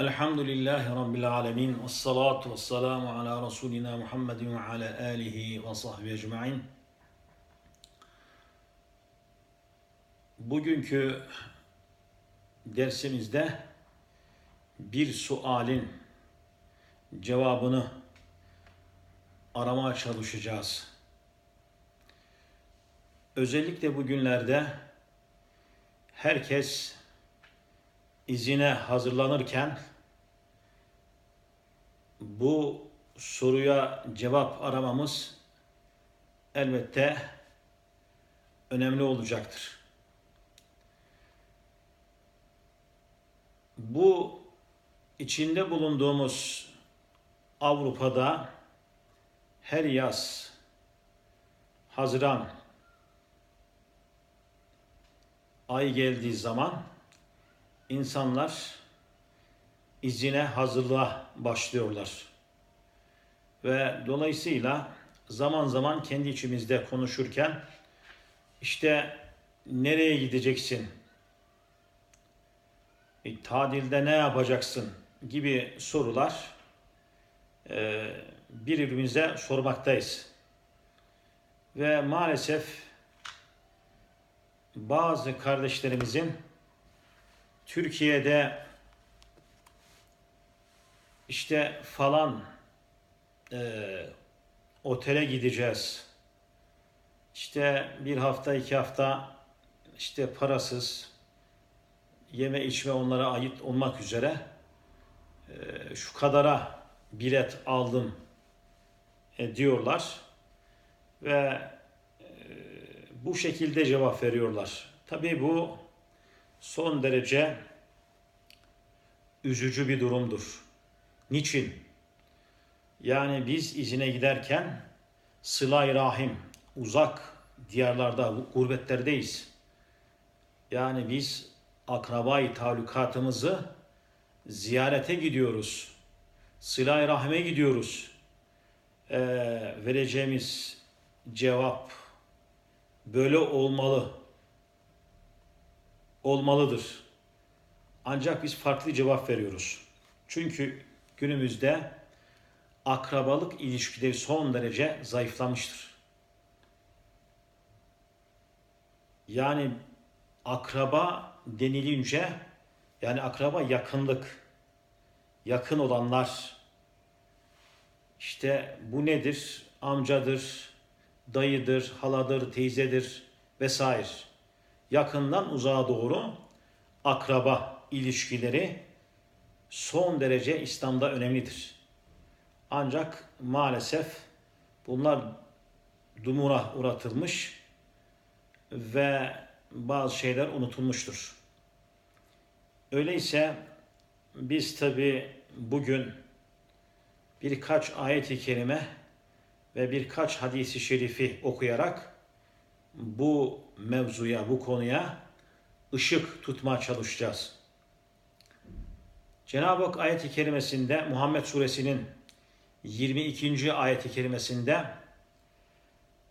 Elhamdülillahi Rabbil alemin. Ve salatu ve selamu ala Resulina Muhammedin ve ala alihi ve sahbihi ecma'in. Bugünkü dersimizde bir sualin cevabını aramaya çalışacağız. Özellikle bugünlerde herkes izine hazırlanırken bu soruya cevap aramamız elbette önemli olacaktır. Bu içinde bulunduğumuz Avrupa'da her yaz Haziran ay geldiği zaman insanlar izine hazırlığa başlıyorlar. Ve dolayısıyla zaman zaman kendi içimizde konuşurken işte nereye gideceksin? E, tadilde ne yapacaksın? gibi sorular e, birbirimize sormaktayız. Ve maalesef bazı kardeşlerimizin Türkiye'de işte falan e, otele gideceğiz. İşte bir hafta iki hafta işte parasız yeme içme onlara ait olmak üzere e, şu kadara bilet aldım e, diyorlar ve e, bu şekilde cevap veriyorlar. Tabii bu son derece üzücü bir durumdur. Niçin? Yani biz izine giderken sıla rahim, uzak diyarlarda, gurbetlerdeyiz. Yani biz akrabayı talukatımızı ziyarete gidiyoruz. Sıla-i rahime gidiyoruz. Ee, vereceğimiz cevap böyle olmalı olmalıdır. Ancak biz farklı cevap veriyoruz. Çünkü günümüzde akrabalık ilişkileri son derece zayıflamıştır. Yani akraba denilince yani akraba yakınlık, yakın olanlar işte bu nedir? Amcadır, dayıdır, haladır, teyzedir vesaire yakından uzağa doğru akraba ilişkileri son derece İslam'da önemlidir. Ancak maalesef bunlar dumura uğratılmış ve bazı şeyler unutulmuştur. Öyleyse biz tabi bugün birkaç ayet-i kerime ve birkaç hadisi şerifi okuyarak bu mevzuya, bu konuya ışık tutmaya çalışacağız. Cenab-ı Hak ayet-i kerimesinde Muhammed suresinin 22. ayet-i kerimesinde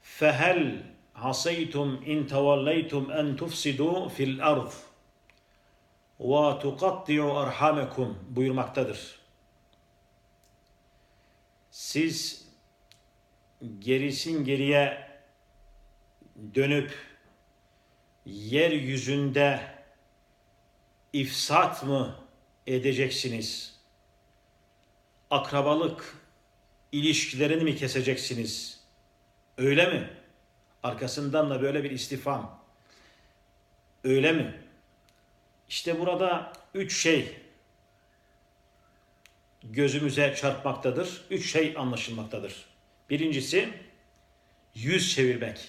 fehel hasaytum in tawallaytum en tufsidu fil ard ve tuqatti'u arhamakum buyurmaktadır. Siz gerisin geriye dönüp yeryüzünde ifsat mı edeceksiniz? Akrabalık ilişkilerini mi keseceksiniz? Öyle mi? Arkasından da böyle bir istifam. Öyle mi? İşte burada üç şey gözümüze çarpmaktadır. Üç şey anlaşılmaktadır. Birincisi yüz çevirmek.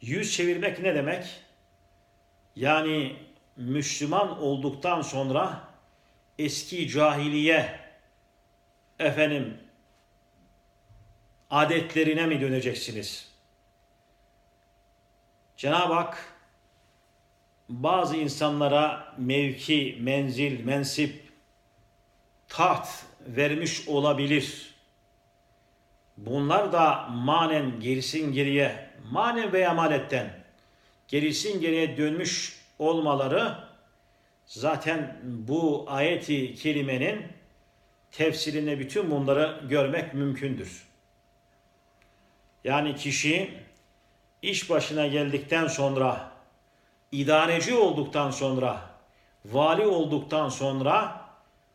Yüz çevirmek ne demek? Yani Müslüman olduktan sonra eski cahiliye efendim adetlerine mi döneceksiniz? Cenab-ı Hak bazı insanlara mevki, menzil, mensip, taht vermiş olabilir. Bunlar da manen gerisin geriye manen veya maletten gerisin geriye dönmüş olmaları Zaten bu ayeti kelimenin tefsirinde bütün bunları görmek mümkündür. Yani kişi iş başına geldikten sonra, idareci olduktan sonra, vali olduktan sonra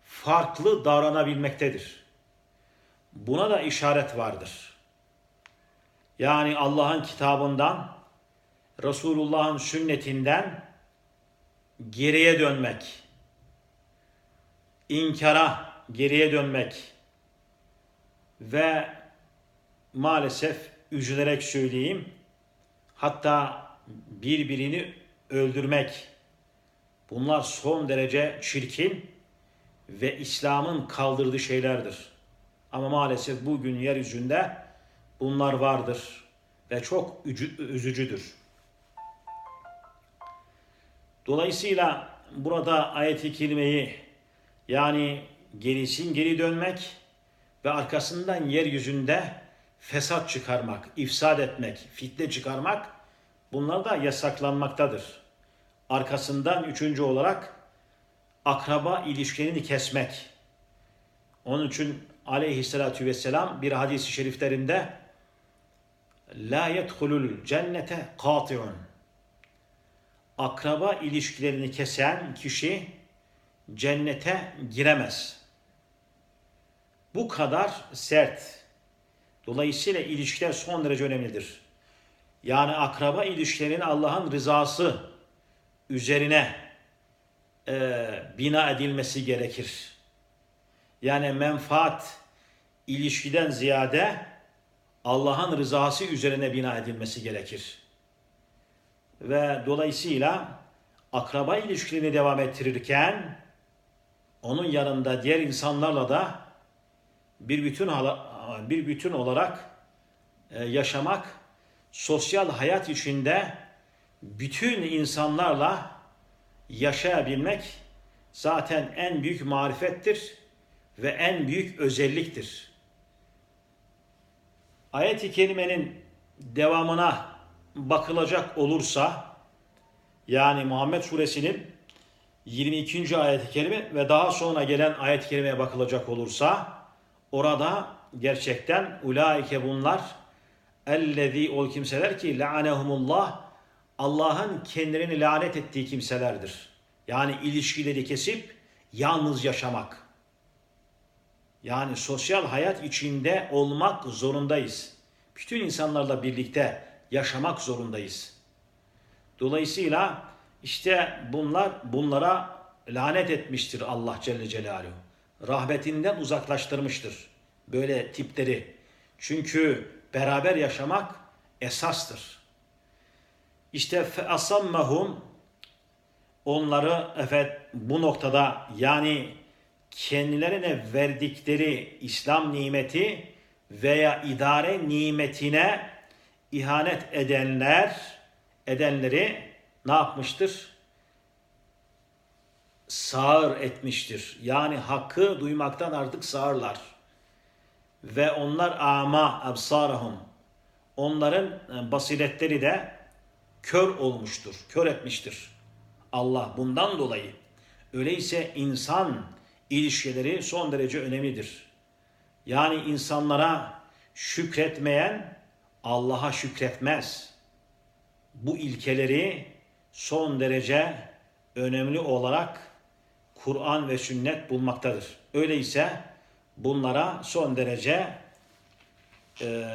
farklı davranabilmektedir. Buna da işaret vardır. Yani Allah'ın kitabından, Resulullah'ın sünnetinden geriye dönmek, inkara geriye dönmek ve maalesef üzülerek söyleyeyim, hatta birbirini öldürmek, bunlar son derece çirkin ve İslam'ın kaldırdığı şeylerdir. Ama maalesef bugün yeryüzünde bunlar vardır ve çok üzücüdür. Dolayısıyla burada ayet-i kerimeyi yani gerisin geri dönmek ve arkasından yeryüzünde fesat çıkarmak, ifsad etmek, fitne çıkarmak bunlar da yasaklanmaktadır. Arkasından üçüncü olarak akraba ilişkilerini kesmek. Onun için aleyhissalatü vesselam bir hadisi şeriflerinde La yedhulul cennete kati'un akraba ilişkilerini kesen kişi cennete giremez. Bu kadar sert. Dolayısıyla ilişkiler son derece önemlidir. Yani akraba ilişkilerin Allah'ın rızası üzerine e, bina edilmesi gerekir. Yani menfaat ilişkiden ziyade Allah'ın rızası üzerine bina edilmesi gerekir ve dolayısıyla akraba ilişkilerini devam ettirirken onun yanında diğer insanlarla da bir bütün bir bütün olarak e, yaşamak, sosyal hayat içinde bütün insanlarla yaşayabilmek zaten en büyük marifettir ve en büyük özelliktir. Ayet-i kerimenin devamına bakılacak olursa yani Muhammed suresinin 22. ayet-i kerime ve daha sonra gelen ayet-i kerimeye bakılacak olursa orada gerçekten ulaike bunlar ellezî ol kimseler ki la'anehumullah Allah'ın kendilerini lanet ettiği kimselerdir. Yani ilişkileri kesip yalnız yaşamak. Yani sosyal hayat içinde olmak zorundayız. Bütün insanlarla birlikte yaşamak zorundayız. Dolayısıyla işte bunlar bunlara lanet etmiştir Allah Celle Celaluhu. Rahmetinden uzaklaştırmıştır böyle tipleri. Çünkü beraber yaşamak esastır. İşte asammahum onları evet bu noktada yani kendilerine verdikleri İslam nimeti veya idare nimetine ihanet edenler, edenleri ne yapmıştır? Sağır etmiştir. Yani hakkı duymaktan artık sağırlar. Ve onlar ama absarahum. Onların e, basiretleri de kör olmuştur, kör etmiştir. Allah bundan dolayı. Öyleyse insan ilişkileri son derece önemlidir. Yani insanlara şükretmeyen Allah'a şükretmez. Bu ilkeleri son derece önemli olarak Kur'an ve sünnet bulmaktadır. Öyleyse bunlara son derece e,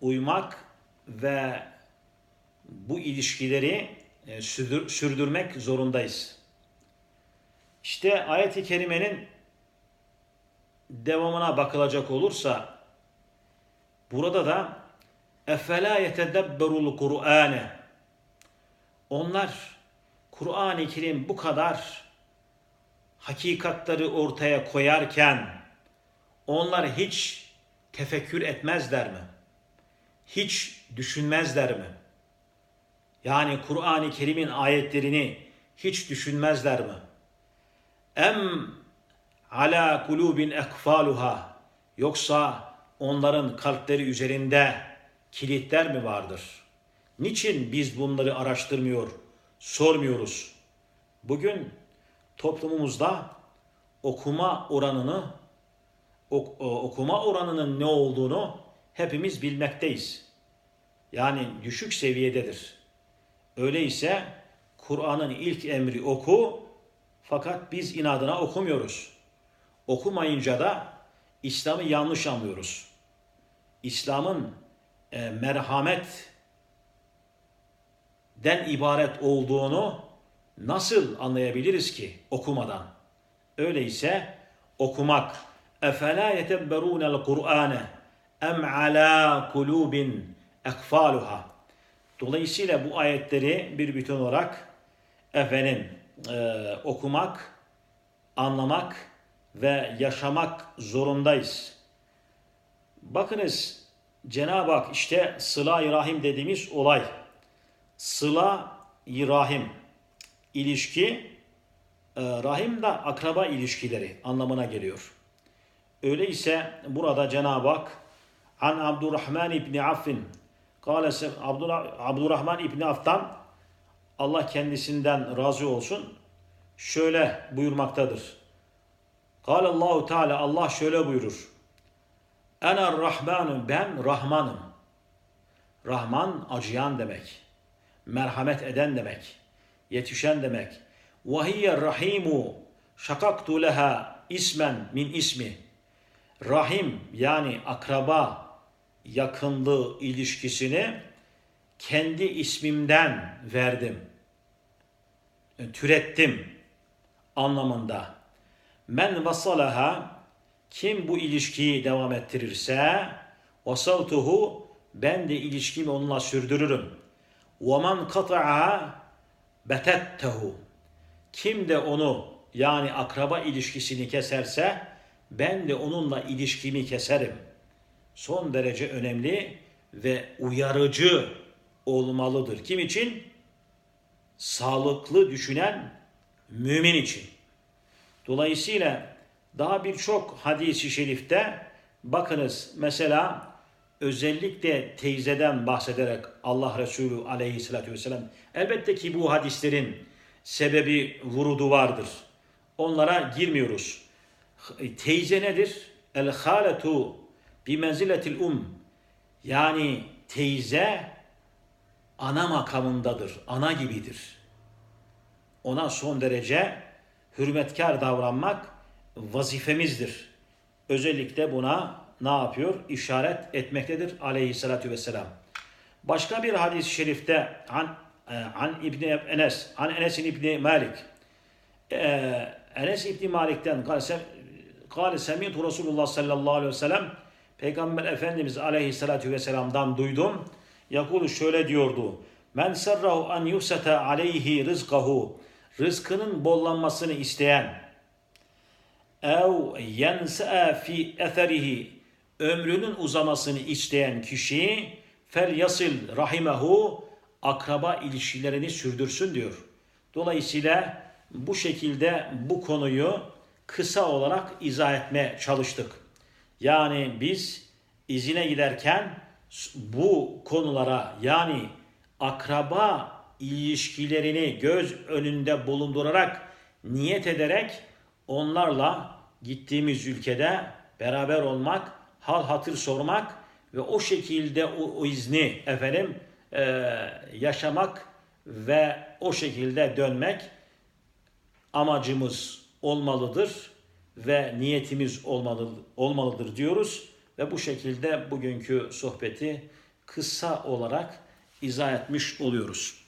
uymak ve bu ilişkileri e, sürdür, sürdürmek zorundayız. İşte ayet-i kerimenin devamına bakılacak olursa burada da Efela yetedebberul Kur'ane. Onlar Kur'an-ı Kerim bu kadar hakikatları ortaya koyarken onlar hiç tefekkür etmezler mi? Hiç düşünmezler mi? Yani Kur'an-ı Kerim'in ayetlerini hiç düşünmezler mi? Em ala kulubin ekfaluha yoksa onların kalpleri üzerinde kilitler mi vardır? Niçin biz bunları araştırmıyor, sormuyoruz? Bugün toplumumuzda okuma oranını e, okuma oranının ne olduğunu hepimiz bilmekteyiz. Yani düşük seviyededir. Öyleyse Kur'an'ın ilk emri oku fakat biz inadına okumuyoruz. Okumayınca da İslam'ı yanlış anlıyoruz. İslam'ın e, merhamet den ibaret olduğunu nasıl anlayabiliriz ki okumadan? Öyleyse okumak efela yetebberunel Kur'ane em ala kulubin ekfaluha. Dolayısıyla bu ayetleri bir bütün olarak efendim e, okumak, anlamak ve yaşamak zorundayız. Bakınız Cenab-ı Hak işte sıla-i rahim dediğimiz olay. Sıla-i rahim ilişki e, rahim da akraba ilişkileri anlamına geliyor. Öyleyse burada Cenab-ı Hak An Abdurrahman İbni Affin Kale Abdurrahman İbni Aff'tan Allah kendisinden razı olsun şöyle buyurmaktadır. Kale Allahu Teala Allah şöyle buyurur. Ener Rahmanun ben Rahmanım. Rahman acıyan demek. Merhamet eden demek. Yetişen demek. Vahiyye rahimu şakaktu leha ismen min ismi. Rahim yani akraba yakınlığı ilişkisini kendi ismimden verdim. Türettim anlamında. Men vasalaha kim bu ilişkiyi devam ettirirse vasaltuhu ben de ilişkimi onunla sürdürürüm. Men kata'a betettehu kim de onu yani akraba ilişkisini keserse ben de onunla ilişkimi keserim. Son derece önemli ve uyarıcı olmalıdır. Kim için? Sağlıklı düşünen mümin için. Dolayısıyla daha birçok hadisi şerifte bakınız mesela özellikle teyzeden bahsederek Allah Resulü aleyhissalatü vesselam elbette ki bu hadislerin sebebi vurudu vardır. Onlara girmiyoruz. Teyze nedir? El haletu bi menziletil um. Yani teyze ana makamındadır, ana gibidir. Ona son derece hürmetkar davranmak vazifemizdir. Özellikle buna ne yapıyor? İşaret etmektedir aleyhissalatü vesselam. Başka bir hadis-i şerifte an, e, an İbni Enes, an Enes İbni Malik. Ee, Enes İbni Malik'ten Kale semitu Resulullah sallallahu aleyhi ve sellem Peygamber Efendimiz aleyhissalatü vesselam'dan duydum. Yakulu şöyle diyordu. Men serrahu an yusata aleyhi rızkahu. Rızkının bollanmasını isteyen ev yensa fi eserihi ömrünün uzamasını isteyen kişi fel yasil rahimehu akraba ilişkilerini sürdürsün diyor. Dolayısıyla bu şekilde bu konuyu kısa olarak izah etmeye çalıştık. Yani biz izine giderken bu konulara yani akraba ilişkilerini göz önünde bulundurarak niyet ederek onlarla gittiğimiz ülkede beraber olmak, hal hatır sormak ve o şekilde o, o izni efendim e, yaşamak ve o şekilde dönmek amacımız olmalıdır ve niyetimiz olmalı, olmalıdır diyoruz ve bu şekilde bugünkü sohbeti kısa olarak izah etmiş oluyoruz.